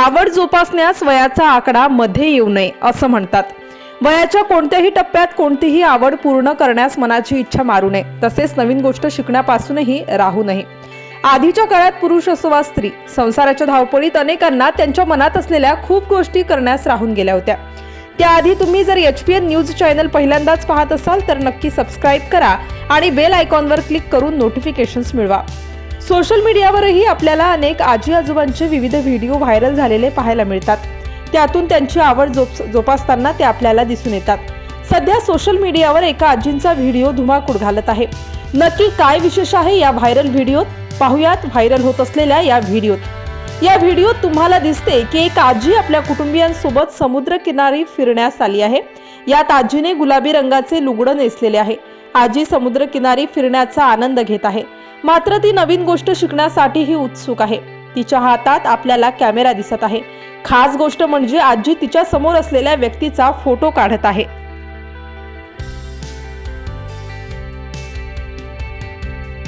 आवड जोपासण्यास वयाचा आकडा मध्ये येऊ नये असं म्हणतात. वयाच्या कोणत्याही टप्प्यात कोणतीही आवड पूर्ण करण्यास मनाची इच्छा मारू नये. तसेच नवीन गोष्ट शिकण्यापासूनही राहू नये. आधीच्या काळात पुरुष असो वा स्त्री संसाराच्या धावपळीत अनेकांना त्यांच्या मनात असलेल्या खूप गोष्टी करण्यास राहून गेल्या होत्या. त्याआधी तुम्ही जर H P N news channel पहिल्यांदाच पाहत असाल तर नक्की सबस्क्राईब करा आणि बेल आयकॉनवर क्लिक करून नोटिफिकेशन्स मिळवा. सोशल मीडियावरही आपल्याला अनेक आजी आजोबांचे विविध व्हिडिओ व्हायरल झालेले पाहायला मिळतात. त्यातून त्यांची आवड जोप जोपासताना ते आपल्याला दिसून येतात. सध्या सोशल मीडियावर एका आजींचा व्हिडिओ धुमाकूळ घालत आहे. नक्की काय विशेष आहे या व्हायरल व्हिडिओत? पाहुयात व्हायरल होत असलेल्या या व्हिडिओत. या व्हिडिओत तुम्हाला दिसते की एक आजी आपल्या कुटुंबियांसोबत समुद्र किनारी फिरण्यास आली आहे. यात आजीने गुलाबी रंगाचे लुगडं नेसलेले आहे. आजी समुद्र किनारी फिरण्याचा आनंद घेत आहे. मात्र ती नवीन गोष्ट शिकण्यासाठीही उत्सुक आहे. तिच्या हातात आपल्याला कॅमेरा दिसत आहे. खास गोष्ट म्हणजे आजी तिच्या समोर असलेल्या व्यक्तीचा फोटो काढत आहे.